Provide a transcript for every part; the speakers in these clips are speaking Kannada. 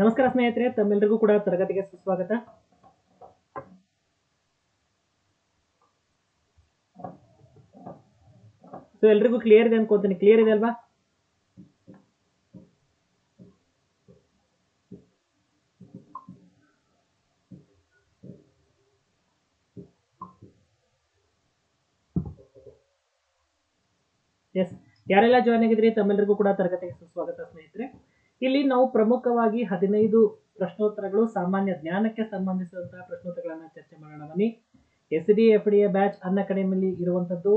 ನಮಸ್ಕಾರ ಸ್ನೇಹಿತರೆ ತಮ್ಮೆಲ್ಲರಿಗೂ ಕೂಡ ತರಗತಿಗೆ ಸುಸ್ವಾಗತ. ಸೊ ಎಲ್ರಿಗೂ ಕ್ಲಿಯರ್ ಇದೆ ಅನ್ಕೋತೀನಿ. ಕ್ಲಿಯರ್ ಇದೆ ಅಲ್ವಾ? ಎಸ್ ಯಾರೆಲ್ಲ ಜಾಯ್ನ್ ಆಗಿದ್ರಿ? ತಮ್ಮೆಲ್ಲರಿಗೂ ಕೂಡ ತರಗತಿಗೆ ಸುಸ್ವಾಗತ ಸ್ನೇಹಿತರೆ. ಇಲ್ಲಿ ನಾವು ಪ್ರಮುಖವಾಗಿ ಹದಿನೈದು ಪ್ರಶ್ನೋತ್ತರಗಳು, ಸಾಮಾನ್ಯ ಜ್ಞಾನಕ್ಕೆ ಸಂಬಂಧಿಸಿದಂತಹ ಪ್ರಶ್ನೋತ್ತರಗಳನ್ನ ಚರ್ಚೆ ಮಾಡೋಣ. ಬನ್ನಿ. S D F D A batch ಅನ್ನ ಅಕಾಡೆಮಿಯಲ್ಲಿ ಇರುವಂತದ್ದು.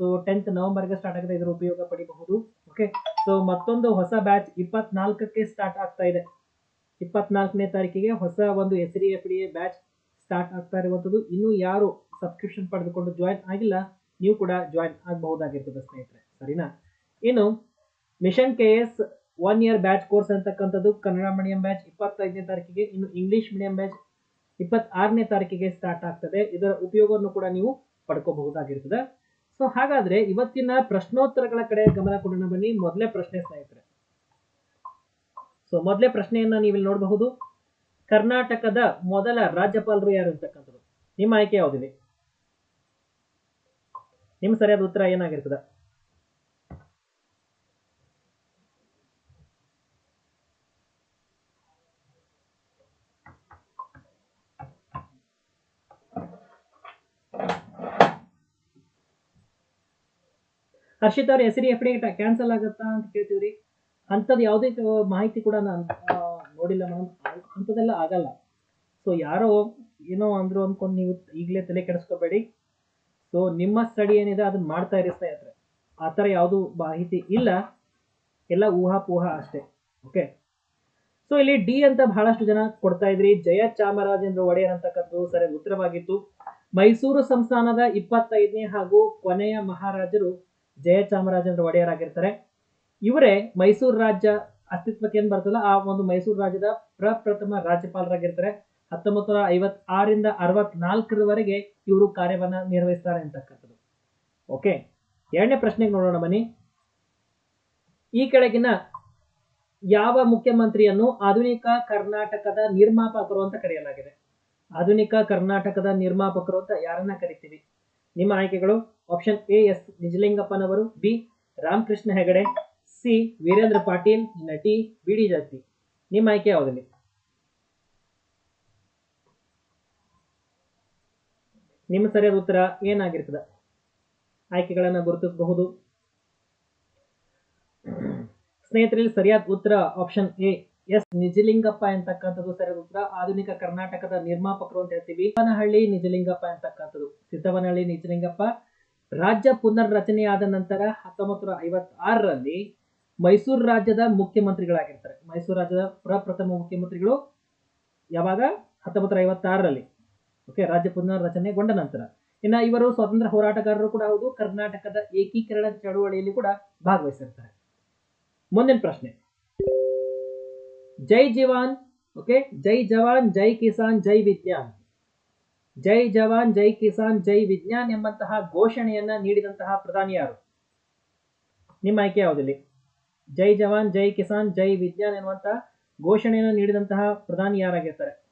ಸೊ ಟೆಂತ್ ನವೆಂಬರ್ಗೆ ಸ್ಟಾರ್ಟ್ ಆಗಿದೆ. ಇದರ ಉಪಯೋಗ ಪಡಿಬಹುದು. ಓಕೆ ಸೊ ಮತ್ತೊಂದು ಹೊಸ ಬ್ಯಾಚ್ ಇಪ್ಪತ್ನಾಲ್ಕಕ್ಕೆ ಸ್ಟಾರ್ಟ್ ಆಗ್ತಾ ಇದೆ. ಇಪ್ಪತ್ನಾಲ್ಕನೇ ತಾರೀಕಿಗೆ ಹೊಸ ಒಂದು S D F D A batch start ಆಗ್ತಾ ಇರುವಂಥದ್ದು ಇನ್ನು ಯಾರು ಸಬ್ಸ್ಕ್ರಿಪ್ಷನ್ ಪಡೆದುಕೊಂಡು ಜಾಯಿನ್ ಆಗಿಲ್ಲ, ನೀವು ಕೂಡ ಜಾಯಿನ್ ಆಗಬಹುದಾಗಿರ್ತದೆ ಸ್ನೇಹಿತರೆ. ಸರಿನಾ? ಇನ್ನು mission K S one year batch course ಅಂತಕ್ಕಂಥದ್ದು ಕನ್ನಡ ಮೀಡಿಯಂ ಬ್ಯಾಚ್ ಇಪ್ಪತ್ತೈದನೇ ತಾರೀಕಿಗೆ, ಇನ್ನು ಇಂಗ್ಲಿಷ್ ಮೀಡಿಯಂ ಬ್ಯಾಚ್ ಇಪ್ಪತ್ತಾರನೇ ತಾರೀಕಿಗೆ ಸ್ಟಾರ್ಟ್ ಆಗ್ತದೆ. ಇದರ ಉಪಯೋಗವನ್ನು ಕೂಡ ನೀವು ಪಡ್ಕೋಬಹುದಾಗಿರ್ತದೆ. ಸೊ ಹಾಗಾದ್ರೆ ಇವತ್ತಿನ ಪ್ರಶ್ನೋತ್ತರಗಳ ಕಡೆ ಗಮನ ಕೊಡೋಣ ಬನ್ನಿ. ಮೊದಲೇ ಪ್ರಶ್ನೆ ಸ್ನೇಹಿತರೆ. ಸೊ ಮೊದಲೇ ಪ್ರಶ್ನೆಯನ್ನ ನೀವಿಲ್ಲಿ ನೋಡಬಹುದು. ಕರ್ನಾಟಕದ ಮೊದಲ ರಾಜ್ಯಪಾಲರು ಯಾರು ಅಂತಕ್ಕಂಥದ್ದು? ನಿಮ್ಮ ಆಯ್ಕೆ ಯಾವುದಿದೆ? ನಿಮ್ಮ ಸರಿಯಾದ ಉತ್ತರ ಏನಾಗಿರ್ತದೆ? ಹರ್ಷಿತ್ ಅವ್ರ ಹೆಸರಿ ಎಫ್ ಡಿ ಕ್ಯಾನ್ಸಲ್ ಆಗುತ್ತಾ ಅಂತ ಕೇಳ್ತೀವ್ರಿ ಅಂಥದ್ದು ಯಾವುದೇ ಮಾಹಿತಿ ಕೂಡ ನಾನು ನೋಡಿಲ್ಲ ಮೇಡಮ್ ಅಂಥದ್ದೆಲ್ಲ ಆಗಲ್ಲ. ಸೊ ಯಾರೋ ಏನೋ ಅಂದ್ರು ಅನ್ಕೊಂಡು ನೀವು ಈಗಲೇ ತಲೆ ಕೆಡಿಸ್ಕೋಬೇಡಿ. ಸೊ ನಿಮ್ಮ ಸ್ಟಡಿ ಏನಿದೆ ಅದನ್ನ ಮಾಡ್ತಾ ಇರಿ ಆ ಥರ ಯಾವುದು ಮಾಹಿತಿ ಇಲ್ಲ. ಎಲ್ಲ ಊಹಾಪೋಹ ಅಷ್ಟೇ. ಓಕೆ ಸೊ ಇಲ್ಲಿ ಡಿ ಅಂತ ಬಹಳಷ್ಟು ಜನ ಕೊಡ್ತಾ ಇದ್ರಿ. ಜಯ ಚಾಮರಾಜೇಂದ್ರ ಒಡೆಯರ್ ಅಂತಕ್ಕಂಥದ್ದು ಸರಿಯಾದ ಉತ್ತರವಾಗಿತ್ತು. ಮೈಸೂರು ಸಂಸ್ಥಾನದ ಇಪ್ಪತ್ತೈದನೇ ಹಾಗೂ ಕೊನೆಯ ಮಹಾರಾಜರು ಜಯ ಚಾಮರಾಜೇಂದ್ರ ಒಡೆಯರ್ ಆಗಿರ್ತಾರೆ. ಇವರೇ ಮೈಸೂರು ರಾಜ್ಯ ಅಸ್ತಿತ್ವಕ್ಕೆ ಏನ್ ಬರ್ತಲ್ಲ ಆ ಒಂದು ಮೈಸೂರು ರಾಜ್ಯದ ಪ್ರಪ್ರಥಮ ರಾಜ್ಯಪಾಲರಾಗಿರ್ತಾರೆ. ಹತ್ತೊಂಬತ್ತು ನೂರ ಐವತ್ತಾರರಿಂದ ಅರವತ್ನಾಲ್ಕರವರೆಗೆ ಇವರು ಕಾರ್ಯವನ್ನ ನಿರ್ವಹಿಸ್ತಾರೆ ಅಂತಕ್ಕಂಥದ್ದು. ಓಕೆ, ಎರಡನೇ ಪ್ರಶ್ನೆಗೆ ನೋಡೋಣ ಬನ್ನಿ. ಈ ಕೆಳಗಿನ ಯಾವ ಮುಖ್ಯಮಂತ್ರಿಯನ್ನು ಆಧುನಿಕ ಕರ್ನಾಟಕದ ನಿರ್ಮಾಪಕರು ಅಂತ ಕರೆಯಲಾಗಿದೆ. ಆಧುನಿಕ ಕರ್ನಾಟಕದ ನಿರ್ಮಾಪಕರು ಅಂತ ಯಾರನ್ನ ಕರಿತೀವಿ? ನಿಮ್ಮ ಆಯ್ಕೆಗಳು ಆಪ್ಷನ್ ಎ, ಎಸ್, ನಿಜಲಿಂಗಪ್ಪನವರು, ಬಿ, ರಾಮಕೃಷ್ಣ ಹೆಗಡೆ, ಸಿ, ವೀರೇಂದ್ರ ಪಾಟೀಲ್, ನಟಿ ಬಿ ಡಿ ಜಾತಿ ನಿಮ್ಮ ಆಯ್ಕೆ ಯಾವುದಲ್ಲಿ? ನಿಮ್ಮ ಸರಿಯಾದ ಉತ್ತರ ಏನಾಗಿರ್ತದೆ? ಆಯ್ಕೆಗಳನ್ನು ಗುರುತಿಸಬಹುದು. ಸ್ನೇಹಿತರಲ್ಲಿ ಸರಿಯಾದ ಉತ್ತರ ಆಪ್ಷನ್ ಎ ಎಸ್, ನಿಜಲಿಂಗಪ್ಪ ಎಂತಕ್ಕಂಥದ್ದು ಸರಿಯಾದ ಉತ್ತರ. ಆಧುನಿಕ ಕರ್ನಾಟಕದ ನಿರ್ಮಾಪಕರು ಅಂತ ಹೇಳ್ತೀವಿ. ಸಿದ್ದವನಹಳ್ಳಿ ನಿಜಲಿಂಗಪ್ಪ ಎಂತಕ್ಕಂಥದ್ದು ಸಿದ್ದವನಹಳ್ಳಿ, ನಿಜಲಿಂಗಪ್ಪ. ರಾಜ್ಯ ಪುನರ್ ರಚನೆಯಾದ ನಂತರ ಹತ್ತೊಂಬತ್ತು ನೂರ ಐವತ್ತಾರರಲ್ಲಿ ಮೈಸೂರು ರಾಜ್ಯದ ಮುಖ್ಯಮಂತ್ರಿಗಳಾಗಿರ್ತಾರೆ. ಮೈಸೂರು ರಾಜ್ಯದ ಪ್ರಪ್ರಥಮ ಮುಖ್ಯಮಂತ್ರಿಗಳು ಯಾವಾಗ? ಹತ್ತೊಂಬತ್ತು ನೂರ ಐವತ್ತಾರರಲ್ಲಿ ಓಕೆ, ರಾಜ್ಯ ಪುನರ್ ರಚನೆಗೊಂಡ ನಂತರ. ಇನ್ನ ಇವರು ಸ್ವಾತಂತ್ರ್ಯ ಹೋರಾಟಗಾರರು ಕೂಡ ಹೌದು, ಕರ್ನಾಟಕದ ಏಕೀಕರಣ ಚಳುವಳಿಯಲ್ಲಿ ಕೂಡ ಭಾಗವಹಿಸಿರ್ತಾರೆ. ಮುಂದಿನ ಪ್ರಶ್ನೆ. ಜೈ ಜವಾನ್ ಓಕೆ ಜೈ ಜವಾನ್, ಜೈ ಕಿಸಾನ್, ಜೈ ವಿಜ್ಞಾನ್. ಜೈ ಜವಾನ್, ಜೈ ಕಿಸಾನ್, ಜೈ ವಿಜ್ಞಾನ್ ಎಂಬಂತಹ ಘೋಷಣೆಯನ್ನ ನೀಡಿದಂತಹ ಪ್ರಧಾನಿ ಯಾರು? ನಿಮ್ಮ ಆಯ್ಕೆ ಯಾವುದಿಲ್ಲಿ? ಜೈ ಜವಾನ್, ಜೈ ಕಿಸಾನ್, ಜೈ ವಿಜ್ಞಾನ್ ಎನ್ನುವಂತಹ ಘೋಷಣೆಯನ್ನು ನೀಡಿದಂತಹ ಪ್ರಧಾನಿ ಯಾರಾಗಿರ್ತಾರೆ?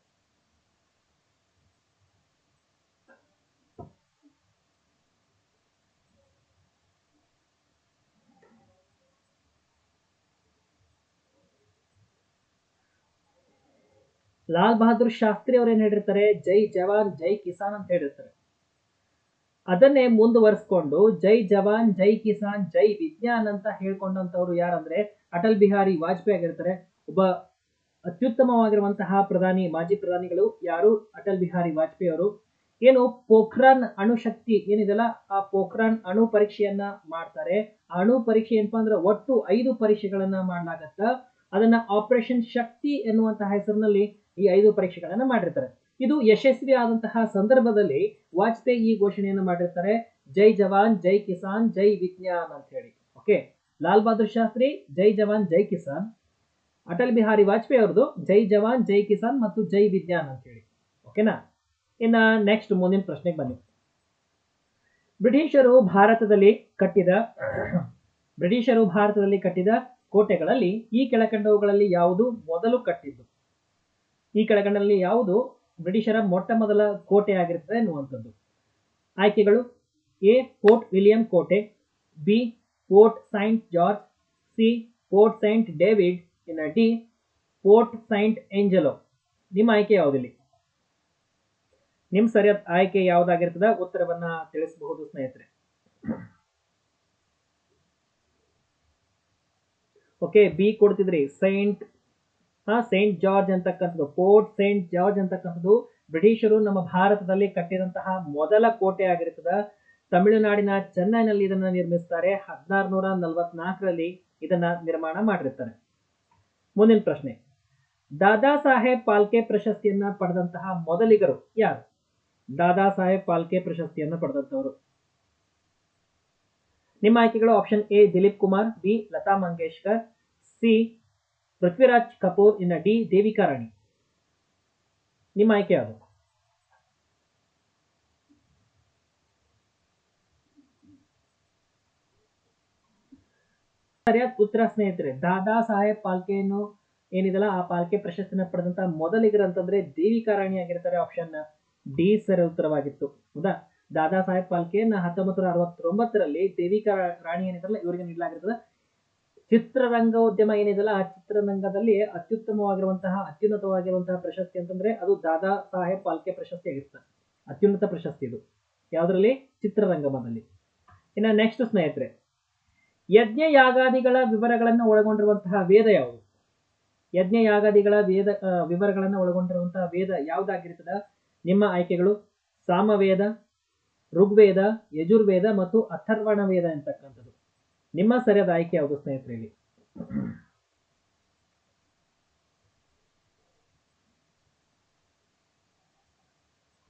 ಲಾಲ್ ಬಹದ್ದೂರ್ ಶಾಸ್ತ್ರಿ ಅವ್ರು ಏನ್ ಹೇಳಿರ್ತಾರೆ? ಜೈ ಜವಾನ್, ಜೈ ಕಿಸಾನ್ ಅಂತ ಹೇಳಿರ್ತಾರೆ. ಅದನ್ನೇ ಮುಂದುವರಿಸ್ಕೊಂಡು ಜೈ ಜವಾನ್, ಜೈ ಕಿಸಾನ್, ಜೈ ವಿಜ್ಞಾನ್ ಅಂತ ಹೇಳ್ಕೊಂಡಂತವ್ರು ಯಾರಂದ್ರೆ ಅಟಲ್ ಬಿಹಾರಿ ವಾಜಪೇಯಿ ಆಗಿರ್ತಾರೆ. ಒಬ್ಬ ಅತ್ಯುತ್ತಮವಾಗಿರುವಂತಹ ಪ್ರಧಾನಿ, ಮಾಜಿ ಪ್ರಧಾನಿಗಳು ಯಾರು? ಅಟಲ್ ಬಿಹಾರಿ ವಾಜಪೇಯಿ ಅವರು. ಏನು ಪೋಖ್ರಾನ್ ಅಣುಶಕ್ತಿ ಏನಿದೆಲ್ಲ? ಆ ಪೋಖ್ರಾನ್ ಅಣು ಪರೀಕ್ಷೆಯನ್ನ ಮಾಡ್ತಾರೆ. ಅಣು ಪರೀಕ್ಷೆ ಏನಪ್ಪಾ ಅಂದ್ರೆ ಒಟ್ಟು ಐದು ಪರೀಕ್ಷೆಗಳನ್ನ ಮಾಡಲಾಗತ್ತ? ಅದನ್ನ ಆಪರೇಷನ್ ಶಕ್ತಿ ಎನ್ನುವಂತಹ ಹೆಸರಿನಲ್ಲಿ ಈ ಐದು ಪರೀಕ್ಷೆಗಳನ್ನ ಮಾಡಿರ್ತಾರೆ. ಇದು ಯಶಸ್ವಿ ಆದಂತಹ ಸಂದರ್ಭದಲ್ಲಿ ವಾಜಪೇಯಿ ಈ ಘೋಷಣೆಯನ್ನು ಮಾಡಿರ್ತಾರೆ. ಜೈ ಜವಾನ್, ಜೈ ಕಿಸಾನ್, ಜೈ ವಿಜ್ಞಾನ್ ಅಂತ ಹೇಳಿ. ಓಕೆ ಲಾಲ್ ಬಹದ್ದೂರ್ ಶಾಸ್ತ್ರಿ, ಜೈ ಜವಾನ್, ಜೈ ಕಿಸಾನ್. ಅಟಲ್ ಬಿಹಾರಿ ವಾಜಪೇಯಿ ಅವ್ರದ್ದು ಜೈ ಜವಾನ್, ಜೈ ಕಿಸಾನ್ ಮತ್ತು ಜೈ ವಿಜ್ಞಾನ್ ಅಂತ ಹೇಳಿ. ಓಕೆನಾ ಇನ್ನ ನೆಕ್ಸ್ಟ್ ಮುಂದಿನ ಪ್ರಶ್ನೆಗೆ ಬನ್ನಿ. ಬ್ರಿಟಿಷರು ಭಾರತದಲ್ಲಿ ಕಟ್ಟಿದ ಬ್ರಿಟಿಷರು ಭಾರತದಲ್ಲಿ ಕಟ್ಟಿದ ಕೋಟೆಗಳಲ್ಲಿ ಈ ಕೆಳಕಂಡವುಗಳಲ್ಲಿ ಯಾವುದು ಮೊದಲು ಕಟ್ಟಿದ್ದು? ಈ ಕೆಳಗಣ್ಣಲ್ಲಿ ಯಾವುದು? ಬ್ರಿಟಿಷರ ಮೊಟ್ಟ ಮೊದಲ ಕೋಟೆ ಆಗಿರ್ತದೆ ಎನ್ನುವಂಥದ್ದು. ಆಯ್ಕೆಗಳು, ಎ ಫೋರ್ಟ್ ವಿಲಿಯಂ ಕೋಟೆ, B Fort Saint George, C Fort Saint David, ಇನ್ನು ಡಿ ಫೋರ್ಟ್ ಸೈಂಟ್ ಏಂಜಲೋ. ನಿಮ್ಮ ಆಯ್ಕೆ ಯಾವುದಿಲ್ಲ? ನಿಮ್ಮ ಸರಿಯಾದ ಆಯ್ಕೆ ಯಾವುದಾಗಿರ್ತದ? ಉತ್ತರವನ್ನ ತಿಳಿಸಬಹುದು ಸ್ನೇಹಿತರೆ. ಓಕೆ ಬಿ ಕೊಡ್ತಿದ್ರಿ, ಸೈಂಟ್ ಹಾ ಸೈಂಟ್ ಜಾರ್ಜ್ ಅಂತಕ್ಕಂಥದ್ದು ಫೋರ್ಟ್ ಸೈಂಟ್ ಜಾರ್ಜ್ ಅಂತಕ್ಕಂಥದ್ದು, ಬ್ರಿಟಿಷರು ನಮ್ಮ ಭಾರತದಲ್ಲಿ ಕಟ್ಟಿದಂತಹ ಮೊದಲ ಕೋಟೆ ಆಗಿರ್ತದ. ತಮಿಳುನಾಡಿನ ಚೆನ್ನೈನಲ್ಲಿ ಇದನ್ನ ನಿರ್ಮಿಸ್ತಾರೆ. ಹದಿನಾರು ನೂರ ನಲವತ್ನಾಲ್ಕರಲ್ಲಿ ಇದನ್ನ ನಿರ್ಮಾಣ ಮಾಡಿರ್ತಾರೆ. ಮುಂದಿನ ಪ್ರಶ್ನೆ. ದಾದಾ ಸಾಹೇಬ್ ಪಾಲ್ಕೆ ಪ್ರಶಸ್ತಿಯನ್ನ ಪಡೆದಂತಹ ಮೊದಲಿಗರು ಯಾರು? ದಾದಾ ಸಾಹೇಬ್ ಪಾಲ್ಕೆ ಪ್ರಶಸ್ತಿಯನ್ನ ಪಡೆದಂತವರು ನಿಮ್ಮ ಆಯ್ಕೆಗಳು option A, Dilip Kumar, B, Lata Mangeshkar, C Prithviraj Kapoor ಇನ್ನ ಡಿ ದೇವಿಕಾ ರಾಣಿ. ನಿಮ್ಮ ಆಯ್ಕೆ ಯಾವುದು? ಸರಿಯಾದ ಉತ್ತರ ಸ್ನೇಹಿತರೆ, ದಾದಾ ಸಾಹೇಬ್ ಪಾಲ್ಕೆಯನ್ನು ಏನಿದೆಲ್ಲ ಆ ಪಾಲ್ಕೆ ಪ್ರಶಸ್ತಿನ ಪಡೆದಂತ ಮೊದಲಿಗರು ಅಂತಂದ್ರೆ ದೇವಿಕಾ ರಾಣಿ ಆಗಿರ್ತಾರೆ ಆಪ್ಷನ್ ಡಿ ಸರಿ ಉತ್ತರವಾಗಿತ್ತು. ಹೌದಾ? ದಾದಾ ಸಾಹೇಬ್ ಪಾಲ್ಕೆಯನ್ನ ಹತ್ತೊಂಬತ್ತು ನೂರ ಅರವತ್ತೊಂಬತ್ತರಲ್ಲಿ ದೇವಿಕಾ ರಾಣಿ ಏನಿದ್ರಲ್ಲ ಇವರಿಗೆ ನೀಡಲಾಗಿರ್ತದೆ. ಚಿತ್ರರಂಗೋದ್ಯಮ ಏನಿದೆಲ್ಲ ಆ ಚಿತ್ರರಂಗದಲ್ಲಿ ಅತ್ಯುತ್ತಮವಾಗಿರುವಂತಹ, ಅತ್ಯುನ್ನತವಾಗಿರುವಂತಹ ಪ್ರಶಸ್ತಿ ಅಂತಂದ್ರೆ ಅದು ದಾದಾ ಸಾಹೇಬ್ ಪಾಲ್ಕೆ ಪ್ರಶಸ್ತಿ ಆಗಿರ್ತದೆ ಅತ್ಯುನ್ನತ ಪ್ರಶಸ್ತಿ ಇದು. ಯಾವುದರಲ್ಲಿ? ಚಿತ್ರರಂಗಮದಲ್ಲಿ. ಇನ್ನು ನೆಕ್ಸ್ಟ್ ಸ್ನೇಹಿತರೆ ಯಜ್ಞ ಯಾಗಾದಿಗಳ ವಿವರಗಳನ್ನು ಒಳಗೊಂಡಿರುವಂತಹ ವೇದ ಯಾವುದು? ಯಜ್ಞ ಯಾಗಾದಿಗಳ ವೇದ ವಿವರಗಳನ್ನು ಒಳಗೊಂಡಿರುವಂತಹ ವೇದ ಯಾವುದಾಗಿರ್ತದ? ನಿಮ್ಮ ಆಯ್ಕೆಗಳು ಸಾಮವೇದ, ಋಗ್ವೇದ, ಯಜುರ್ವೇದ ಮತ್ತು ಅಥರ್ವಣ ವೇದ ಅಂತಕ್ಕಂಥದ್ದು. ನಿಮ್ಮ ಸರಿಯಾದ ಆಯ್ಕೆ ಯಾವುದು ಸ್ನೇಹಿತರೆ ಇಲ್ಲಿ.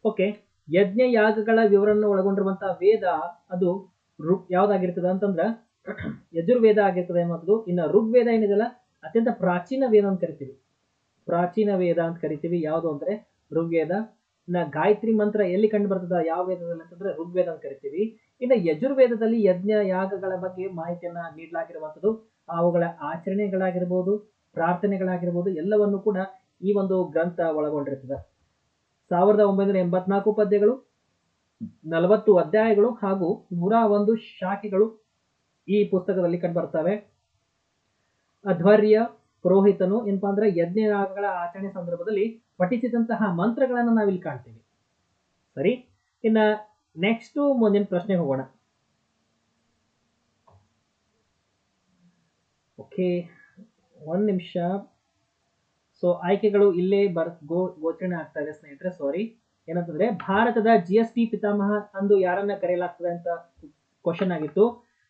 ಓಕೆ ಯಜ್ಞ ಯಾಗಗಳ ವಿವರನ್ನು ಒಳಗೊಂಡಿರುವಂತಹ ವೇದ ಅದು ಯಾವ್ದಾಗಿರ್ತದ ಅಂತಂದ್ರ ಯಜುರ್ವೇದ ಆಗಿರ್ತದೆ ಅನ್ನೋದು. ಇನ್ನು ಋಗ್ವೇದ ಏನಿದೆಲ್ಲ ಅತ್ಯಂತ ಪ್ರಾಚೀನ ವೇದ ಅಂತ ಕರಿತೀವಿ. ಪ್ರಾಚೀನ ವೇದ ಅಂತ ಕರಿತೀವಿ. ಯಾವುದು ಅಂದ್ರೆ ಋಗ್ವೇದ. ಇನ್ನ ಗಾಯತ್ರಿ ಮಂತ್ರ ಎಲ್ಲಿ ಕಂಡು ಬರ್ತದ, ಯಾವ ವೇದದಲ್ಲಿ ಅಂತಂದ್ರೆ ಋಗ್ವೇದ ಅಂತ ಕರಿತೀವಿ. ಇನ್ನು ಯಜುರ್ವೇದದಲ್ಲಿ ಯಜ್ಞ ಯಾಗಗಳ ಬಗ್ಗೆ ಮಾಹಿತಿಯನ್ನ ನೀಡಲಾಗಿರುವಂಥದ್ದು, ಅವುಗಳ ಆಚರಣೆಗಳಾಗಿರ್ಬೋದು, ಪ್ರಾರ್ಥನೆಗಳಾಗಿರ್ಬೋದು, ಎಲ್ಲವನ್ನು ಕೂಡ ಈ ಒಂದು ಗ್ರಂಥ ಒಳಗೊಂಡಿರ್ತದೆ. ಸಾವಿರದ ಒಂಬೈನೂರ ಎಂಬತ್ನಾಲ್ಕು ಪದ್ಯಗಳು, ನಲವತ್ತು ಅಧ್ಯಾಯಗಳು ಹಾಗೂ ನೂರ ಒಂದು ಶಾಖೆಗಳು ಈ ಪುಸ್ತಕದಲ್ಲಿ ಕಂಡುಬರ್ತವೆ ಅಧ್ವರ್ಯ, ಪುರೋಹಿತನು ಏನಪ್ಪಾ ಅಂದ್ರೆ ಯಜ್ಞ ಯಾಗಗಳ ಆಚರಣೆ ಸಂದರ್ಭದಲ್ಲಿ ಪಠಿಸಿದಂತಹ ಮಂತ್ರಗಳನ್ನು ನಾವಿಲ್ಲಿ ಕಾಣ್ತೀವಿ. ಸರಿ? ಇನ್ನ ನೆಕ್ಸ್ಟ್ ಮುಂದಿನ ಪ್ರಶ್ನೆ ಹೋಗೋಣ. ಓಕೆ ಒಂದ್ ನಿಮಿಷ. ಸೊ ಆಯ್ಕೆಗಳು ಇಲ್ಲೇ ಬರ್, ಗೋ, ಗೋಚರಣೆ ಆಗ್ತಾ ಇದೆ ಸ್ನೇಹಿತರೆ ಸಾರಿ ಏನಂತಂದ್ರೆ, ಭಾರತದ ಜಿ ಎಸ್ ಟಿ ಪಿತಾಮಹ ಅಂದು ಯಾರನ್ನ ಕರೆಯಲಾಗ್ತದೆ ಅಂತ ಕ್ವಶನ್ ಆಗಿತ್ತು.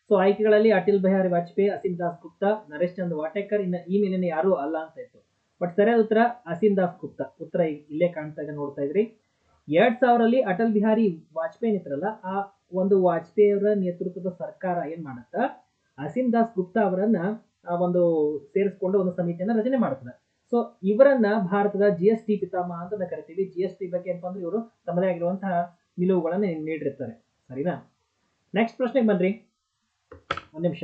ಸೊ ಆಯ್ಕೆಗಳಲ್ಲಿ ಅಟಲ್ ಬಿಹಾರಿ ವಾಜಪೇಯಿ, ಅಸೀಂ ದಾಸ್ ಗುಪ್ತಾ ನರೇಶ್ ಚಂದ್ ವಾಟೇಕರ್, ಇನ್ನ ಈ ಮೇಲಿನ ಯಾರು ಅಲ್ಲ ಅಂತ ಇತ್ತು. ಬಟ್ ಸರಿಯಾದ ಉತ್ತರ ಅಸೀಂ ದಾಸ್ ಗುಪ್ತಾ ಉತ್ತರ ಇಲ್ಲೇ ಕಾಣ್ತಾ ಇದೆ, ನೋಡ್ತಾ ಇದ್ರಿ. ಎರಡ್ ಸಾವಿರಲ್ಲಿ ಅಟಲ್ ಬಿಹಾರಿ ವಾಜಪೇಯಿ ನಿತ್ರಲ್ಲ ಆ ಒಂದು ವಾಜಪೇಯಿ ಅವರ ನೇತೃತ್ವದ ಸರ್ಕಾರ ಏನ್ ಮಾಡತ್ತ? ಅಸೀಮ್ ದಾಸ್ ಗುಪ್ತಾ ಅವರನ್ನ ಆ ಒಂದು ಸೇರಿಸ್ಕೊಂಡು ಒಂದು ಸಮಿತಿಯನ್ನ ರಚನೆ ಮಾಡ್ತದೆ. ಸೊ ಇವರನ್ನ ಭಾರತದ ಜಿ ಎಸ್ ಟಿ ಪಿತಾಮಹ ಅಂತ ಕರಿತೀವಿ. ಜಿ ಎಸ್ ಟಿ ಬಗ್ಗೆ ಏನಪ್ಪಾ ಅಂದ್ರೆ ಇವರು ತಮ್ಮದೇ ಆಗಿರುವಂತಹ ನಿಲುವುಗಳನ್ನ ನೀಡಿರ್ತಾರೆ. ಸರಿನಾ? ನೆಕ್ಸ್ಟ್ ಪ್ರಶ್ನೆಗೆ ಬನ್ರಿ. ಒಂದ್ ನಿಮಿಷ.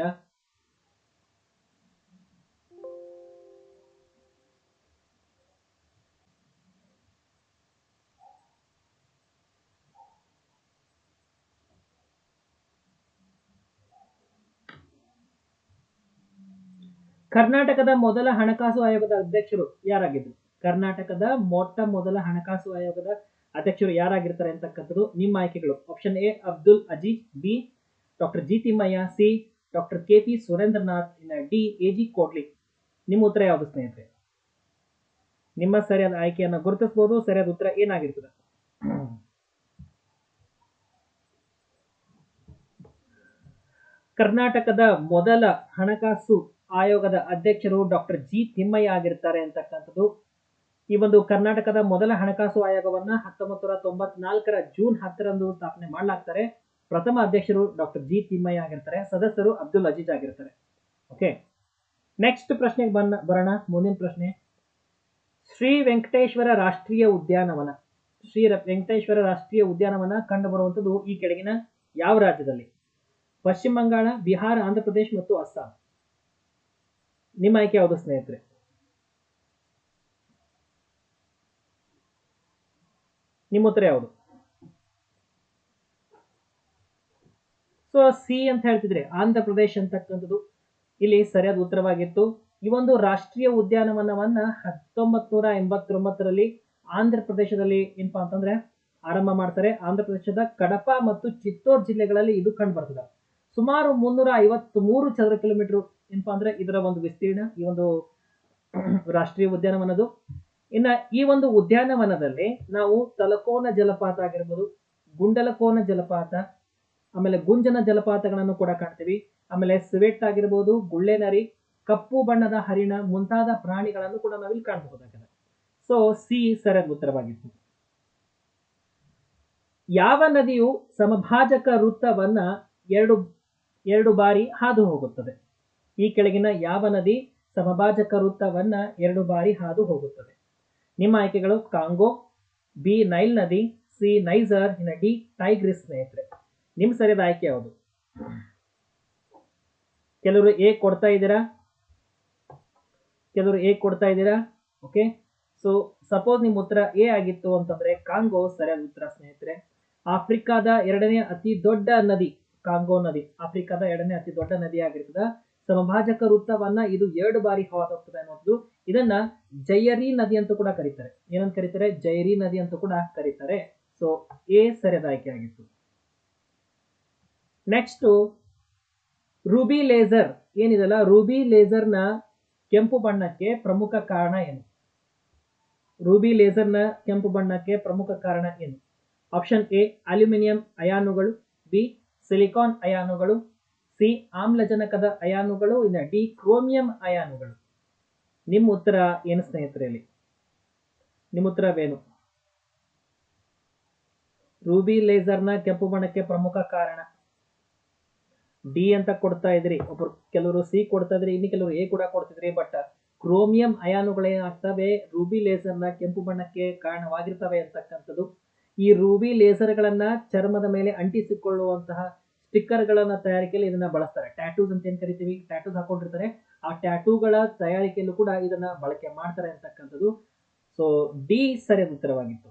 ಕರ್ನಾಟಕದ ಮೊದಲ ಹಣಕಾಸು ಆಯೋಗದ ಅಧ್ಯಕ್ಷರು ಯಾರಾಗಿದ್ರು? ಕರ್ನಾಟಕದ ಮೊಟ್ಟ ಮೊದಲ ಹಣಕಾಸು ಆಯೋಗದ ಅಧ್ಯಕ್ಷರು ಯಾರಾಗಿರ್ತಾರೆ ಅಂತಕ್ಕಂಥದ್ದು ನಿಮ್ಮ ಆಯ್ಕೆಗಳು. Option A Abdul Aziz. B doctor G Thimmayya C doctor K P Surendranath. D A G Kotli. ನಿಮ್ಮ ಉತ್ತರ ಯಾವುದು ಸ್ನೇಹಿತರೆ? ನಿಮ್ಮ ಸರಿಯಾದ ಆಯ್ಕೆಯನ್ನು ಗುರುತಿಸಬಹುದು ಸರಿಯಾದ ಉತ್ತರ ಏನಾಗಿರ್ತದೆ? ಕರ್ನಾಟಕದ ಮೊದಲ ಹಣಕಾಸು ಆಯೋಗದ ಅಧ್ಯಕ್ಷರು ಡಾಕ್ಟರ್ ಜಿ ತಿಮ್ಮಯ್ಯ ಆಗಿರ್ತಾರೆ ಅಂತಕ್ಕಂಥದ್ದು. ಈ ಒಂದು ಕರ್ನಾಟಕದ ಮೊದಲ ಹಣಕಾಸು ಆಯೋಗವನ್ನ ಹತ್ತೊಂಬತ್ತು ನೂರ ತೊಂಬತ್ನಾಲ್ಕರ ಜೂನ್ ಹತ್ತರಂದು ಸ್ಥಾಪನೆ ಮಾಡಲಾಗ್ತಾರೆ. ಪ್ರಥಮ ಅಧ್ಯಕ್ಷರು ಡಾಕ್ಟರ್ ಜಿ ತಿಮ್ಮಯ್ಯ ಆಗಿರ್ತಾರೆ, ಸದಸ್ಯರು ಅಬ್ದುಲ್ ಅಜೀಜ್ ಆಗಿರ್ತಾರೆ. ಓಕೆ, ನೆಕ್ಸ್ಟ್ ಪ್ರಶ್ನೆಗೆ ಬನ್ನ ಬರೋಣ, ಮುಂದಿನ ಪ್ರಶ್ನೆ. ಶ್ರೀ ವೆಂಕಟೇಶ್ವರ ರಾಷ್ಟ್ರೀಯ ಉದ್ಯಾನವನ, ಶ್ರೀ ವೆಂಕಟೇಶ್ವರ ರಾಷ್ಟ್ರೀಯ ಉದ್ಯಾನವನ ಕಂಡು ಬರುವಂತದ್ದು ಈ ಕೆಳಗಿನ ಯಾವ ರಾಜ್ಯದಲ್ಲಿ? ಪಶ್ಚಿಮ ಬಂಗಾಳ, ಬಿಹಾರ, ಆಂಧ್ರ ಪ್ರದೇಶ್ ಮತ್ತು ಅಸ್ಸಾಂ. ನಿಮ್ಮ ಆಯ್ಕೆ ಯಾವುದು ಸ್ನೇಹಿತರೆ? ನಿಮ್ಮ ಉತ್ತರ ಯಾವುದು? ಸೊ ಸಿ ಅಂತ ಹೇಳ್ತಿದ್ರೆ ಆಂಧ್ರ ಪ್ರದೇಶ್ ಅಂತಕ್ಕಂಥದ್ದು. ಇಲ್ಲಿ ಸರಿಯಾದ ಉತ್ತರವಾಗಿತ್ತು. ಈ ಒಂದು ರಾಷ್ಟ್ರೀಯ ಉದ್ಯಾನವನವನ್ನ ಹತ್ತೊಂಬತ್ ನೂರ ಎಂಬತ್ತೊಂಬತ್ತರಲ್ಲಿ ಆಂಧ್ರ ಪ್ರದೇಶದಲ್ಲಿ ಏನಪ್ಪಾ ಅಂತಂದ್ರೆ ಆರಂಭ ಮಾಡ್ತಾರೆ. ಆಂಧ್ರ ಪ್ರದೇಶದ ಕಡಪ ಮತ್ತು ಚಿತ್ತೂರ್ ಜಿಲ್ಲೆಗಳಲ್ಲಿ ಇದು ಕಂಡು ಬರ್ತದೆ. ಸುಮಾರು ಮುನ್ನೂರ ಐವತ್ತ್ ಮೂರು ಚದರ ಕಿಲೋಮೀಟರ್ ಏನಪ್ಪಾ ಅಂದ್ರೆ ಇದರ ಒಂದು ವಿಸ್ತೀರ್ಣ, ಈ ಒಂದು ರಾಷ್ಟ್ರೀಯ ಉದ್ಯಾನವನದು ಇನ್ನ ಈ ಒಂದು ಉದ್ಯಾನವನದಲ್ಲಿ ನಾವು ತಲಕೋನ ಜಲಪಾತ ಆಗಿರ್ಬೋದು, ಗುಂಡಲಕೋನ ಜಲಪಾತ, ಆಮೇಲೆ ಗುಂಜನ ಜಲಪಾತಗಳನ್ನು ಕೂಡ ಕಾಣ್ತೀವಿ. ಆಮೇಲೆ ಸ್ವೆಟ್ ಆಗಿರ್ಬೋದು, ಗುಳ್ಳೆನರಿ, ಕಪ್ಪು ಬಣ್ಣದ ಹರಿಣ ಮುಂತಾದ ಪ್ರಾಣಿಗಳನ್ನು ಕೂಡ ನಾವಿಲ್ಲಿ ಕಾಣಬಹುದಾಗಿದೆ. ಸೊ ಸಿ ಸರಿಯಾದ ಉತ್ತರವಾಗಿತ್ತು. ಯಾವ ನದಿಯು ಸಮಭಾಜಕ ವೃತ್ತವನ್ನ ಎರಡು ಎರಡು ಬಾರಿ ಹಾದು ಹೋಗುತ್ತದೆ? ಈ ಕೆಳಗಿನ ಯಾವ ನದಿ ಸಮಭಾಜಕ ವೃತ್ತವನ್ನ ಎರಡು ಬಾರಿ ಹಾದು ಹೋಗುತ್ತದೆ? ನಿಮ್ಮ ಆಯ್ಕೆಗಳು ಕಾಂಗೋ, ಬಿ ನೈಲ್ ನದಿ, ಸಿ ನೈಜರ್ ಇನ್ನ ಡಿ ಟೈಗ್ರಿಸ್ ಸ್ನೇಹಿತರೆ. ನಿಮ್ ಸರಿಯಾದ ಆಯ್ಕೆ ಯಾವುದು? ಕೆಲವರು ಎ ಕೊಡ್ತಾ ಇದ್ದೀರಾ? ಕೆಲವರು ಎ ಕೊಡ್ತಾ ಇದ್ದೀರಾ? ಓಕೆ. ಸೊ, ಸಪೋಸ್ ನಿಮ್ಮ ಉತ್ತರ ಎ ಆಗಿತ್ತು ಅಂತಂದ್ರೆ ಕಾಂಗೋ ಸರಿಯಾದ ಉತ್ತರ ಸ್ನೇಹಿತರೆ. ಆಫ್ರಿಕಾದ ಎರಡನೇ ಅತಿ ದೊಡ್ಡ ನದಿ, ಕಾಂಗೋ ನದಿ. ಆಫ್ರಿಕಾದ ಎರಡನೇ ಅತಿ ದೊಡ್ಡ ನದಿ ಆಗಿರ್ತದ. ಸಮಭಾಜಕ ವೃತ್ತವನ್ನ ಇದು ಎರಡು ಬಾರಿ ಹಾದುಹೋಗ್ತದೆ ಅನ್ನೋದು. ಇದನ್ನ ಜಯರಿ ನದಿ ಅಂತ ಕೂಡ ಕರೀತಾರೆ. ಏನಂತ ಕರೀತಾರೆ? ಜೈರಿ ನದಿ ಅಂತ ಕೂಡ ಕರೀತಾರೆ. ಸೊ ಎ ಸರಿಯಾದ ಆಯ್ಕೆ ಆಗಿತ್ತು. Next ruby laser. ಏನಿದೆಲ್ಲ? ರೂಬಿ ಲೇಸರ್ನ ಕೆಂಪು ಬಣ್ಣಕ್ಕೆ ಪ್ರಮುಖ ಕಾರಣ ಏನು? ರೂಬಿ ಲೇಸರ್ನ ಕೆಂಪು ಬಣ್ಣಕ್ಕೆ ಪ್ರಮುಖ ಕಾರಣ ಏನು? ಆಪ್ಷನ್ ಎ ಅಲ್ಯೂಮಿನಿಯಂ ಅಯಾನುಗಳು. ಬಿ ಸಿಲಿಕಾನ್ ಅಯಾನುಗಳು. ಸಿ ಆಮ್ಲಜನಕದ ಅಯಾನುಗಳು ಇಲ್ಲ ಡಿ ಕ್ರೋಮಿಯಂ ಅಯಾನುಗಳು. ನಿಮ್ಮ ಉತ್ತರ ಏನು ಸ್ನೇಹಿತರಲ್ಲಿ ನಿಮ್ಮ ಉತ್ತರವೇನು? ರೂಬಿ ಲೇಸರ್ನ ಕೆಂಪು ಬಣ್ಣಕ್ಕೆ ಪ್ರಮುಖ ಕಾರಣ. ಡಿ ಅಂತ ಕೊಡ್ತಾ ಇದ್ರಿ. ಒಬ್ರು ಕೆಲವರು ಸಿ ಕೊಡ್ತಾ ಇದ್ರಿ, ಇನ್ನು ಕೆಲವರು ಎ ಕೂಡ ಕೊಡ್ತಿದ್ರಿ, ಬಟ್ ಕ್ರೋಮಿಯಂ ಅಯಾನುಗಳೇನಾಗ್ತವೆ ರೂಬಿ ಲೇಸರ್ನ ಕೆಂಪು ಬಣ್ಣಕ್ಕೆ ಕಾರಣವಾಗಿರ್ತವೆ ಅಂತಕ್ಕಂಥದ್ದು. ಈ ರೂಬಿ ಲೇಸರ್ಗಳನ್ನ ಚರ್ಮದ ಮೇಲೆ ಅಂಟಿಸಿಕೊಳ್ಳುವಂತಹ ಸ್ಟಿಕ್ಕರ್ ಗಳನ್ನ ತಯಾರಿಕೆಯಲ್ಲಿ ಇದನ್ನ ಬಳಸ್ತಾರೆ. ಟ್ಯಾಟೂಸ್ ಅಂತ ಏನ್ ಕರಿತೀವಿ? ಟ್ಯಾಟೂಸ್ ಹಾಕೊಂಡಿರ್ತಾರೆ. ಆ ಟ್ಯಾಟೂಗಳ ತಯಾರಿಕೆಯಲ್ಲೂ ಕೂಡ ಇದನ್ನ ಬಳಕೆ ಮಾಡ್ತಾರೆ ಅಂತಕ್ಕಂಥದ್ದು. ಸೊ ಡಿ ಸರಿಯಾದ ಉತ್ತರವಾಗಿತ್ತು.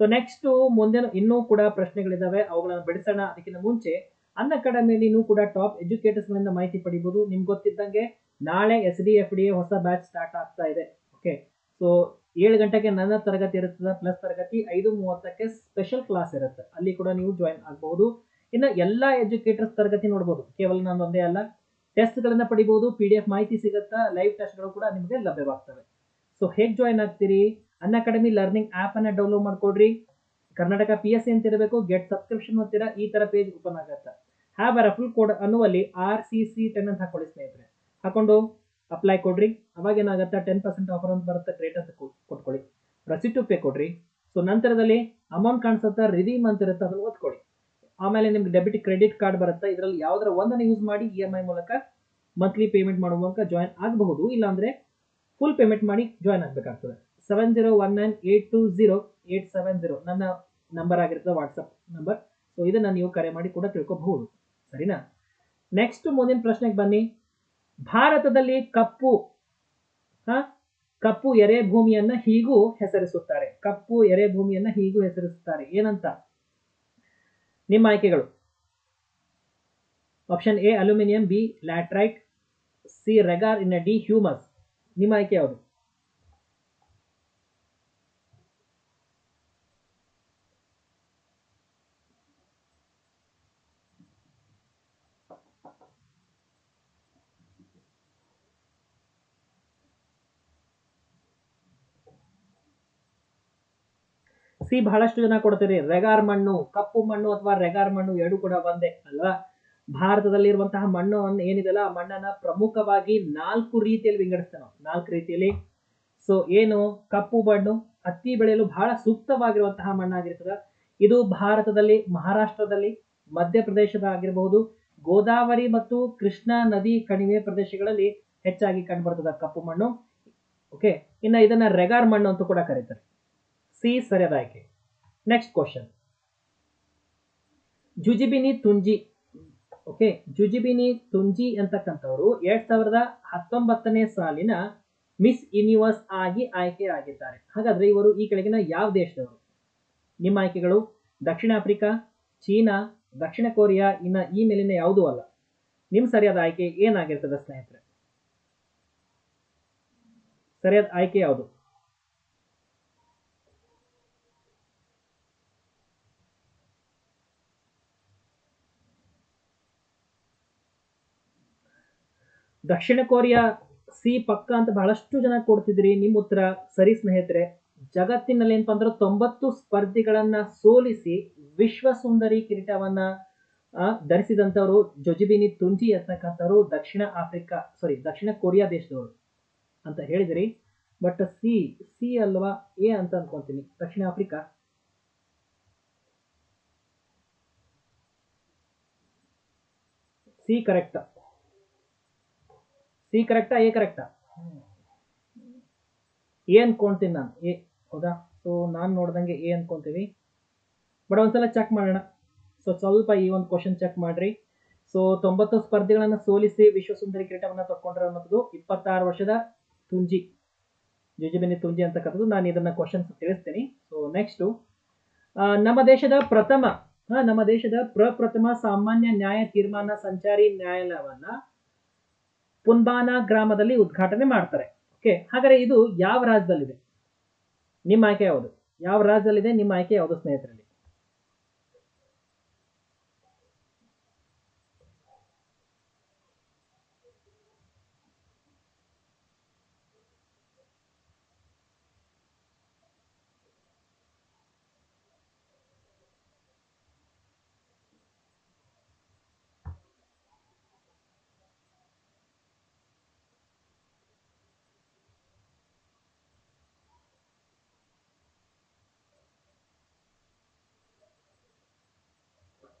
ಸೊ ನೆಕ್ಸ್ಟ್ ಮುಂದೆ ಇನ್ನೂ ಕೂಡ ಪ್ರಶ್ನೆಗಳಿದಾವೆ. ಅವುಗಳನ್ನು ಬಿಡಿಸೋಣ. ಅದಕ್ಕಿಂತ ಮುಂಚೆ ಅನ್ ಅಕಾಡೆಮಿಯಲ್ಲಿ ಕೂಡ ಟಾಪ್ ಎಜುಕೇಟರ್ಸ್ ಗಳಿಂದ ಮಾಹಿತಿ ಪಡಿಬಹುದು ನಿಮ್ಗೆ ಗೊತ್ತಿದ್ದಂಗೆ ನಾಳೆ ಎಸ್ ಡಿ ಎಫ್ ಡಿ ಹೊಸ ಬ್ಯಾಚ್ ಸ್ಟಾರ್ಟ್ ಆಗ್ತಾ ಇದೆ. ಓಕೆ ಸೊ ಏಳು ಗಂಟೆಗೆ ನನ್ನ ತರಗತಿ ಇರುತ್ತದೆ ಪ್ಲಸ್ ತರಗತಿ ಐದು ಮೂವತ್ತಕ್ಕೆ ಸ್ಪೆಷಲ್ ಕ್ಲಾಸ್ ಇರುತ್ತೆ. ಅಲ್ಲಿ ಕೂಡ ನೀವು ಜಾಯಿನ್ ಆಗಬಹುದು. ಇನ್ನು ಎಲ್ಲಾ ಎಜುಕೇಟರ್ಸ್ ತರಗತಿ ನೋಡಬಹುದು ಕೇವಲ ನಾನು ಒಂದೇ ಅಲ್ಲ ಟೆಸ್ಟ್ ಗಳನ್ನ ಪಡಿಬಹುದು ಪಿ ಡಿ ಎಫ್ ಮಾಹಿತಿ ಸಿಗುತ್ತಾ ಲೈವ್ ಟೆಸ್ಟ್ಗಳು ಕೂಡ ನಿಮಗೆ ಲಭ್ಯವಾಗ್ತವೆ. ಸೊ ಹೇಗೆ ಜಾಯಿನ್ ಆಗ್ತೀರಿ? ಅನ್ ಅಕಾಡೆಮಿ ಲರ್ನಿಂಗ್ ಆಪ್ ಅನ್ನ ಡೌನ್ಲೋಡ್ ಮಾಡ್ಕೊಡ್ರಿ. ಕರ್ನಾಟಕ ಪಿ ಎಸ್ ಸಿ ಅಂತ ಇರಬೇಕು ಗೆಟ್ ಸಬ್ಸ್ಕ್ರಿಪ್ಷನ್ ಅಂತೀರಾ ಈ ತರ ಪೇಜ್ ಓಪನ್ ಆಗುತ್ತೆ. ಹ್ಯಾವ್ ಅ ಫುಲ್ ಕೋಡ್ ಅನ್ನುವಲ್ಲಿ ಆರ್ ಸಿ ಸಿ ಟೆನ್ ಅಂತ ಹಾಕೊಳ್ಳಿ ಸ್ನೇಹಿತರೆ. ಹಾಕೊಂಡು. ಅಪ್ಲೈ ಕೊಡ್ರಿ. ಅವಾಗ ಏನಾಗುತ್ತೆ? ಟೆನ್ ಪರ್ಸೆಂಟ್ ಆಫರ್ ಅಂತ ಬರುತ್ತೆ. ಗ್ರೇಟ್ ಅಂತ ಕೊಟ್ಕೊಳ್ಳಿ. ರಸೀಟ್ ಟು ಪೇ ಕೊಡ್ರಿ. ಸೊ ನಂತರದಲ್ಲಿ ಅಮೌಂಟ್ ಕಾಣಿಸುತ್ತಾ? ರಿದೀಮ್ ಅಂತ ಇರುತ್ತೆ. ಅದನ್ನು ಓದ್ಕೊಳ್ಳಿ. ಆಮೇಲೆ ನಿಮ್ಗೆ ಡೆಬಿಟ್ ಕ್ರೆಡಿಟ್ ಕಾರ್ಡ್ ಬರುತ್ತೆ. ಇದರಲ್ಲಿ ಯಾವ್ದಾರ ಒಂದನ್ನು ಯೂಸ್ ಮಾಡಿ ಇ ಎಂ ಐ ಮೂಲಕ ಮಂತ್ಲಿ ಪೇಮೆಂಟ್ ಮಾಡುವ ಮೂಲಕ ಜಾಯಿನ್ ಆಗಬಹುದು. ಇಲ್ಲಾಂದ್ರೆ ಫುಲ್ ಪೇಮೆಂಟ್ ಮಾಡಿ join ಆಗಬೇಕಾಗ್ತದೆ. Seven zero one nine eight two zero eight seven zero ನನ್ನ ನಂಬರ್ ಆಗಿರ್ತದೆ ವಾಟ್ಸಪ್ ನಂಬರ್ ಸೊ ಇದನ್ನ ನೀವು ಕರೆ ಮಾಡಿ ಕೂಡ ತಿಳ್ಕೊಬಹುದು. ಸರಿನಾ? ನೆಕ್ಸ್ಟ್ ಮುಂದಿನ ಪ್ರಶ್ನೆಗೆ ಬನ್ನಿ. ಭಾರತದಲ್ಲಿ ಕಪ್ಪು ಕಪ್ಪು ಎರೆ ಭೂಮಿಯನ್ನ ಹೀಗೂ ಹೆಸರಿಸುತ್ತಾರೆ. ಕಪ್ಪು ಎರೆ ಭೂಮಿಯನ್ನ ಹೀಗೂ ಹೆಸರಿಸುತ್ತಾರೆ. ಏನಂತ? ನಿಮ್ಮ ಆಯ್ಕೆಗಳು. Option A aluminium B laterite C regur in D humus ನಿಮ್ಮ ಆಯ್ಕೆ ಯಾವುದು? ಸಿ ಬಹಳಷ್ಟು ಜನ ಕೊಡ್ತೀರಿ. ರೆಗಾರ್ ಮಣ್ಣು, ಕಪ್ಪು ಮಣ್ಣು ಅಥವಾ ರೆಗಾರ್ ಮಣ್ಣು ಎರಡು ಕೂಡ ಒಂದೇ, ಅಲ್ವಾ? ಭಾರತದಲ್ಲಿರುವಂತಹ ಮಣ್ಣು ಏನಿದೆಲ್ಲ ಆ ಮಣ್ಣನ್ನ ಪ್ರಮುಖವಾಗಿ ನಾಲ್ಕು ರೀತಿಯಲ್ಲಿ ವಿಂಗಡಿಸ್ತೇವೆ ನಾವು ನಾಲ್ಕು ರೀತಿಯಲ್ಲಿ. ಸೊ ಏನು? ಕಪ್ಪು ಮಣ್ಣು, ಹತ್ತಿ ಬೆಳೆಯಲು ಬಹಳ ಸೂಕ್ತವಾಗಿರುವಂತಹ ಮಣ್ಣಾಗಿರ್ತದೆ. ಇದು ಭಾರತದಲ್ಲಿ, ಮಹಾರಾಷ್ಟ್ರದಲ್ಲಿ, ಮಧ್ಯಪ್ರದೇಶದ ಆಗಿರಬಹುದು, ಗೋದಾವರಿ ಮತ್ತು ಕೃಷ್ಣಾ ನದಿ ಕಣಿವೆ ಪ್ರದೇಶಗಳಲ್ಲಿ ಹೆಚ್ಚಾಗಿ ಕಂಡುಬರ್ತದೆ ಕಪ್ಪು ಮಣ್ಣು. ಓಕೆ ಇನ್ನು ಇದನ್ನ ರೆಗಾರ್ ಮಣ್ಣು ಅಂತ ಕೂಡ ಕರೀತಾರೆ. ಸಿ ಸರಿಯಾದ ಆಯ್ಕೆ next question Zozibini Tunzi okay Zozibini Tunzi ಅಂತಕ್ಕಂಥವರು ಎರಡ್ ಸಾವಿರದ ಹತ್ತೊಂಬತ್ತನೇ ಸಾಲಿನ ಮಿಸ್ ಯೂನಿವರ್ಸ್ ಆಗಿ ಆಯ್ಕೆಯಾಗಿದ್ದಾರೆ. ಹಾಗಾದ್ರೆ ಇವರು ಈ ಕೆಳಗಿನ ಯಾವ ದೇಶದವರು? ನಿಮ್ಮ ಆಯ್ಕೆಗಳು ದಕ್ಷಿಣ ಆಫ್ರಿಕಾ, ಚೀನಾ, ದಕ್ಷಿಣ ಕೊರಿಯಾ, ಇನ್ನ ಈ ಮೇಲಿನ ಯಾವುದೂ ಅಲ್ಲ. ನಿಮ್ ಸರಿಯಾದ ಆಯ್ಕೆ ಏನಾಗಿರ್ತದೆ ಸ್ನೇಹಿತರೆ? ಸರಿಯಾದ ಆಯ್ಕೆ ಯಾವುದು? ದಕ್ಷಿಣ ಕೊರಿಯಾ ಸಿ ಪಕ್ಕ ಅಂತ ಬಹಳಷ್ಟು ಜನ ಕೊಡ್ತಿದ್ರಿ. ನಿಮ್ಮ ಉತ್ತರ ಸರಿ ಸ್ನೇಹಿತರೆ. ಜಗತ್ತಿನಲ್ಲಿ ಏನಪ್ಪ ಅಂದ್ರೆ ತೊಂಬತ್ತು ಸ್ಪರ್ಧಿಗಳನ್ನ ಸೋಲಿಸಿ ವಿಶ್ವ ಸುಂದರಿ ಕಿರೀಟವನ್ನ ಧರಿಸಿದಂಥವ್ರು ಜೊಜಿಬಿನಿ ತುಂಜಿ ಅಂತಕ್ಕಂಥವ್ರು ದಕ್ಷಿಣ ಆಫ್ರಿಕಾ ಸಾರಿ ದಕ್ಷಿಣ ಕೊರಿಯಾ ದೇಶದವರು ಅಂತ ಹೇಳಿದ್ರಿ. ಬಟ್ ಸಿ ಸಿ ಅಲ್ವಾ ಎ ಅಂತ ಅನ್ಕೊಂತೀನಿ. ದಕ್ಷಿಣ ಆಫ್ರಿಕಾ. ಸಿ ಕರೆಕ್ಟ್ ಸಿ ಕರೆಕ್ಟಾ ಎ ಕರೆಕ್ಟಾ ಎ ಅನ್ಕೊಂತೀನಿ ನಾನು. ಎ ಹೌದಾ? ಸೊ ನಾನು ನೋಡ್ದಂಗೆ ಎ ಅನ್ಕೊಂತೀವಿ. ಬಟ್ ಒಂದ್ಸಲ ಚೆಕ್ ಮಾಡೋಣ. ಸೊ ಸ್ವಲ್ಪ ಈ ಒಂದು ಕ್ವಶನ್ ಚೆಕ್ ಮಾಡ್ರಿ. ಸೊ ತೊಂಬತ್ತು ಸ್ಪರ್ಧೆಗಳನ್ನು ಸೋಲಿಸಿ ವಿಶ್ವಸುಂದರಿ ಸುಂದರಿ ತಕ್ಕೊಂಡ್ರೆ ಅನ್ನೋದು ಇಪ್ಪತ್ತಾರು ವರ್ಷದ ತುಂಜಿ. ಜುಜುಬಿನಿ ತುಂಜಿ ಅಂತಕ್ಕಂಥದ್ದು ನಾನು ಇದನ್ನ ಕ್ವಶನ್ಸ್ ತಿಳಿಸ್ತೀನಿ. ಸೊ ನೆಕ್ಸ್ಟು ನಮ್ಮ ದೇಶದ ಪ್ರಥಮ ನಮ್ಮ ದೇಶದ ಪ್ರಪ್ರಥಮ ಸಾಮಾನ್ಯ ನ್ಯಾಯ ತೀರ್ಮಾನ ಸಂಚಾರಿ ನ್ಯಾಯಾಲಯವನ್ನ ಪುನ್ಬಾನ ಗ್ರಾಮದಲ್ಲಿ ಉದ್ಘಾಟನೆ ಮಾಡ್ತಾರೆ. ಓಕೆ ಹಾಗಾದರೆ ಇದು ಯಾವ ರಾಜ್ಯದಲ್ಲಿದೆ? ನಿಮ್ಮ ಆಯ್ಕೆ ಯಾವುದು? ಯಾವ ರಾಜ್ಯದಲ್ಲಿದೆ? ನಿಮ್ಮ ಆಯ್ಕೆ ಯಾವುದು ಸ್ನೇಹಿತರಲ್ಲಿ?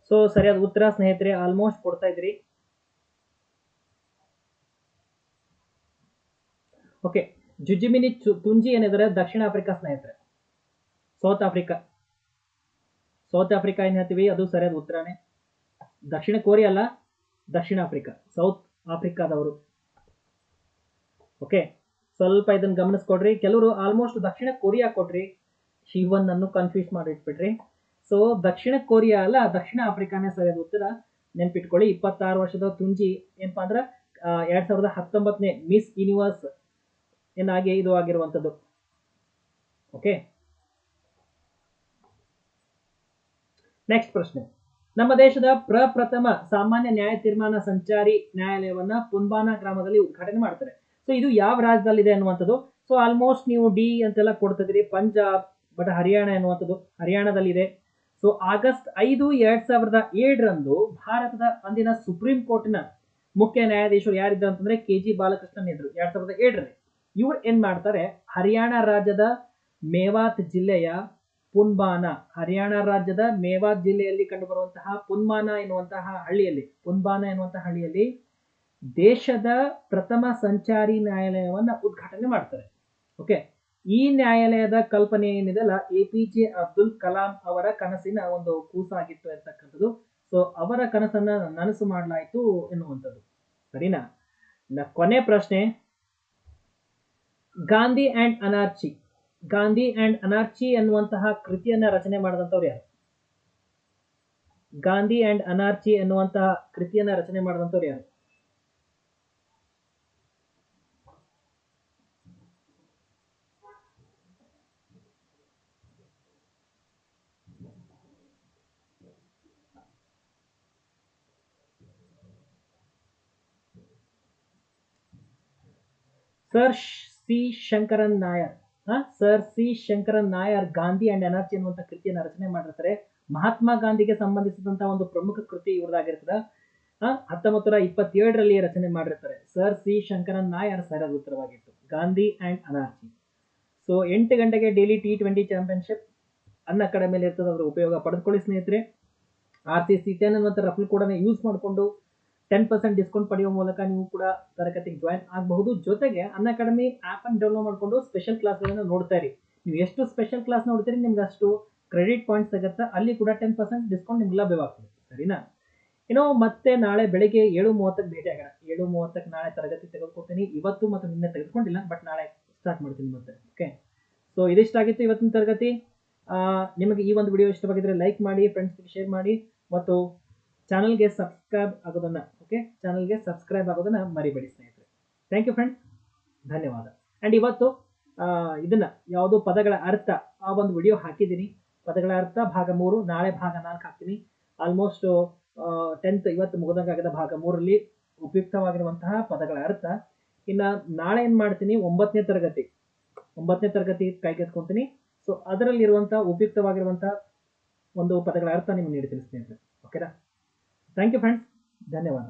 ಸೊ ಸರಿಯಾದ ಉತ್ತರ ಸ್ನೇಹಿತರೆ ಆಲ್ಮೋಸ್ಟ್ ಕೊಡ್ತಾ ಇದ್ರಿ. ಓಕೆ ಜುಜಿಮಿನಿ ತುಂಜಿ ಏನಿದ್ರೆ ದಕ್ಷಿಣ ಆಫ್ರಿಕಾ ಸ್ನೇಹಿತರೆ. ಸೌತ್ ಆಫ್ರಿಕಾ ಸೌತ್ ಆಫ್ರಿಕಾ ಏನ್ ಹೇಳ್ತೀವಿ? ಅದು ಸರಿಯಾದ ಉತ್ತರನೇ. ದಕ್ಷಿಣ ಕೊರಿಯಾ ಅಲ್ಲ, ದಕ್ಷಿಣ ಆಫ್ರಿಕಾ. ಸೌತ್ ಆಫ್ರಿಕಾದವರು. ಓಕೆ ಸ್ವಲ್ಪ ಇದನ್ನ ಗಮನಿಸ್ಕೊಡ್ರಿ. ಕೆಲವರು ಆಲ್ಮೋಸ್ಟ್ ದಕ್ಷಿಣ ಕೊರಿಯಾ ಕೊಟ್ರಿ. ಶಿವನ್ ಅನ್ನು ಕನ್ಫ್ಯೂಸ್ ಮಾಡಿ ಇಟ್ಬಿಟ್ರಿ ಸೊ ದಕ್ಷಿಣ ಕೊರಿಯಾ ಅಲ್ಲ, ದಕ್ಷಿಣ ಆಫ್ರಿಕಾನೇ ಸರಿಯಾದ ಉತ್ತರ. ನೆನ್ಪಿಟ್ಕೊಳ್ಳಿ, ಇಪ್ಪತ್ತಾರು ವರ್ಷದ ತುಂಜಿ ಏನಪ್ಪಾ ಅಂದ್ರೆ ಎರಡ್ ಸಾವಿರದ ಹತ್ತೊಂಬತ್ತನೇ ಮಿಸ್ ಯೂನಿವರ್ಸ್ ಏನಾಗಿ ಇದು ಆಗಿರುವಂಥದ್ದು. ಓಕೆ ನೆಕ್ಸ್ಟ್ ಪ್ರಶ್ನೆ. ನಮ್ಮ ದೇಶದ ಪ್ರಪ್ರಥಮ ಸಾಮಾನ್ಯ ನ್ಯಾಯ ತೀರ್ಮಾನ ಸಂಚಾರಿ ನ್ಯಾಯಾಲಯವನ್ನ ಪುನ್ಬಾನ ಗ್ರಾಮದಲ್ಲಿ ಉದ್ಘಾಟನೆ ಮಾಡ್ತಾರೆ. ಸೊ ಇದು ಯಾವ ರಾಜ್ಯದಲ್ಲಿದೆ ಅನ್ನುವಂಥದ್ದು? ಸೊ ಆಲ್ಮೋಸ್ಟ್ ನೀವು ಡಿ ಅಂತೆಲ್ಲ ಕೊಡ್ತಿದ್ದೀರಿ ಪಂಜಾಬ್ ಬಟ್ ಹರಿಯಾಣ ಎನ್ನುವಂಥದ್ದು, ಹರಿಯಾಣದಲ್ಲಿದೆ. ಸೊ ಆಗಸ್ಟ್ ಐದು ಎರಡ್ ಸಾವಿರದ ಏಳರಂದು ಭಾರತದ ಅಂದಿನ ಸುಪ್ರೀಂ ಕೋರ್ಟ್ನ ಮುಖ್ಯ ನ್ಯಾಯಾಧೀಶರು ಯಾರಿದ್ದ ಅಂತಂದ್ರೆ ಕೆ ಜಿ ಬಾಲಕೃಷ್ಣನ್ ಇದ್ರು ಎರಡ್ ಸಾವಿರದ ಏಳರಲ್ಲಿ. ಇವ್ರು ಏನ್ ಮಾಡ್ತಾರೆ? ಹರಿಯಾಣ ರಾಜ್ಯದ ಮೇವಾತ್ ಜಿಲ್ಲೆಯ ಪುನ್ಬಾನ, ಹರಿಯಾಣ ರಾಜ್ಯದ ಮೇವಾತ್ ಜಿಲ್ಲೆಯಲ್ಲಿ ಕಂಡುಬರುವಂತಹ ಪುನ್ಮಾನ ಎನ್ನುವಂತಹ ಹಳ್ಳಿಯಲ್ಲಿ, ಪುನ್ಬಾನ ಎನ್ನುವಂತಹ ಹಳ್ಳಿಯಲ್ಲಿ ದೇಶದ ಪ್ರಥಮ ಸಂಚಾರಿ ನ್ಯಾಯಾಲಯವನ್ನ ಉದ್ಘಾಟನೆ ಮಾಡ್ತಾರೆ. ಓಕೆ ಈ ನ್ಯಾಯಾಲಯದ ಕಲ್ಪನೆ ಏನಿದೆಲ್ಲ A P J Abdul Kalam ಅವರ ಕನಸಿನ ಒಂದು ಕೂಸಾಗಿತ್ತು ಅಂತಕ್ಕಂಥದ್ದು. ಸೊ ಅವರ ಕನಸನ್ನ ನನಸು ಮಾಡಲಾಯಿತು ಎನ್ನುವಂಥದ್ದು. ಸರಿನಾ? ಕೊನೆ ಪ್ರಶ್ನೆ. Gandhi and anarchy. Gandhi and anarchy ಎನ್ನುವಂತಹ ಕೃತಿಯನ್ನ ರಚನೆ ಮಾಡಿದಂಥವ್ರು ಯಾರು? ಗಾಂಧಿ ಅಂಡ್ ಅನಾರ್ಚಿ ಎನ್ನುವಂತಹ ಕೃತಿಯನ್ನ ರಚನೆ ಮಾಡಿದಂಥವ್ರು ಯಾರು? Sir C Sankaran Nair. Sir C Sankaran Nair Gandhi and anarchy ಅನ್ನುವಂಥ ಕೃತಿಯನ್ನು ರಚನೆ ಮಾಡಿರ್ತಾರೆ. ಮಹಾತ್ಮ ಗಾಂಧಿಗೆ ಸಂಬಂಧಿಸಿದಂತಹ ಒಂದು ಪ್ರಮುಖ ಕೃತಿ ಇವರದಾಗಿರ್ತದೆ. ಹತ್ತೊಂಬತ್ತು ನೂರ ಇಪ್ಪತ್ತೇಳರಲ್ಲಿ ರಚನೆ ಮಾಡಿರ್ತಾರೆ. ಸರ್ ಸಿ ಶಂಕರನ್ ನಾಯರ್ ಸರಿಯಾದ ಉತ್ತರವಾಗಿತ್ತು. ಗಾಂಧಿ ಅಂಡ್ ಅನರ್ಜಿ ಸೊ ಎಂಟು ಗಂಟೆಗೆ ಡೈಲಿ ಟಿ ಟ್ವೆಂಟಿ ಚಾಂಪಿಯನ್ಶಿಪ್ ಅನ್ನ ಅಕಾಡೆಮಿಯಲ್ಲಿ ಇರ್ತದೆ ಅದರ ಉಪಯೋಗ. ಪಡೆದುಕೊಳ್ಳಿ ಸ್ನೇಹಿತರೆ. ಆರ್ ಸಿ ಸಿ ಟೆನ್ ಅನ್ನುವಂಥ ರಫಲ್ ಕೂಡ ಯೂಸ್ ಮಾಡಿಕೊಂಡು ಟೆನ್ ಪರ್ಸೆಂಟ್ ಡಿಸ್ಕೌಂಟ್ ಪಡೆಯುವ ಮೂಲಕ ನೀವು ಕೂಡ ತರಗತಿಗೆ ಜಾಯಿನ್ ಆಗಬಹುದು. ಜೊತೆಗೆ ಅನ್ ಅಕಾಡೆಮಿ ಆ್ಯಪ್ ಅನ್ನು ಡೌನ್ಲೋಡ್ ಮಾಡಿಕೊಂಡು ಸ್ಪೆಷಲ್ ಕ್ಲಾಸ್ಗಳನ್ನು ನೋಡ್ತಾ ಇರಿ. ನೀವು ಎಷ್ಟು ಸ್ಪೆಷಲ್ ಕ್ಲಾಸ್ ನೋಡ್ತೀರಿ ನಿಮ್ಗೆ ಅಷ್ಟು ಕ್ರೆಡಿಟ್ ಪಾಯಿಂಟ್ಸ್ ಸಿಗುತ್ತೆ. ಅಲ್ಲಿ ಕೂಡ ಟೆನ್ ಪರ್ಸೆಂಟ್ ಡಿಸ್ಕೌಂಟ್ ನಿಮ್ಗೆ ಲಭ್ಯವಾಗ್ತದೆ. ಸರಿನಾ? ಏನೋ ಮತ್ತೆ ನಾಳೆ ಬೆಳಿಗ್ಗೆ ಏಳು ಮೂವತ್ತಕ್ಕೆ ಭೇಟಿ ಆಗೋಣ. ಏಳು ಮೂವತ್ತಕ್ಕೆ ನಾಳೆ ತರಗತಿ ತೆಗೆದುಕೊಡ್ತೀನಿ. ಇವತ್ತು ಮತ್ತು ನಿನ್ನೆ ತೆಗೆದುಕೊಂಡಿಲ್ಲ ಬಟ್ ನಾಳೆ ಸ್ಟಾರ್ಟ್ ಮಾಡ್ತೀನಿ ಮತ್ತೆ. ಓಕೆ ಸೊ ಇದಿಷ್ಟಾಗಿತ್ತು ಇವತ್ತಿನ ತರಗತಿ. ನಿಮಗೆ ಈ ಒಂದು ವಿಡಿಯೋ ಇಷ್ಟವಾಗಿದ್ರೆ ಲೈಕ್ ಮಾಡಿ ಫ್ರೆಂಡ್ಸ್ಗೆ ಶೇರ್ ಮಾಡಿ, ಮತ್ತು ಚಾನಲ್ಗೆ ಸಬ್ಸ್ಕ್ರೈಬ್ ಆಗೋದನ್ನು ಓಕೆ ಚಾನಲ್ಗೆ ಸಬ್ಸ್ಕ್ರೈಬ್ ಆಗೋದನ್ನ ಮರಿಬೇಡಿ ಸ್ನೇಹಿತರೆ. ಥ್ಯಾಂಕ್ ಯು ಫ್ರೆಂಡ್ಸ್ ಧನ್ಯವಾದ. ಆ್ಯಂಡ್ ಇವತ್ತು ಇದನ್ನು, ಯಾವುದು ಪದಗಳ ಅರ್ಥ, ಆ ಒಂದು ವಿಡಿಯೋ ಹಾಕಿದ್ದೀನಿ. ಪದಗಳ ಅರ್ಥ, ಭಾಗ ಮೂರು, ನಾಳೆ ಭಾಗ ನಾಲ್ಕು ಹಾಕ್ತೀನಿ. ಆಲ್ಮೋಸ್ಟ್ ಟೆಂತ್ ಇವತ್ತು ಮುಗಿದಂಗಾಗದ ಭಾಗ ಮೂರಲ್ಲಿ ಉಪಯುಕ್ತವಾಗಿರುವಂತಹ ಪದಗಳ ಅರ್ಥ. ಇನ್ನು ನಾಳೆ ಏನು ಮಾಡ್ತೀನಿ? ಒಂಬತ್ತನೇ ತರಗತಿ. ಒಂಬತ್ತನೇ ತರಗತಿ ಕೈಗೆತ್ಕೊತೀನಿ. ಸೊ ಅದರಲ್ಲಿರುವಂಥ ಉಪಯುಕ್ತವಾಗಿರುವಂಥ ಒಂದು ಪದಗಳ ಅರ್ಥ ನಿಮ್ಗೆ ನೀಡ್ತೀನಿ ಸ್ನೇಹಿತರೆ. ಓಕೆನಾ ಥ್ಯಾಂಕ್ ಯು ಫ್ರೆಂಡ್ಸ್ ಧನ್ಯವಾದ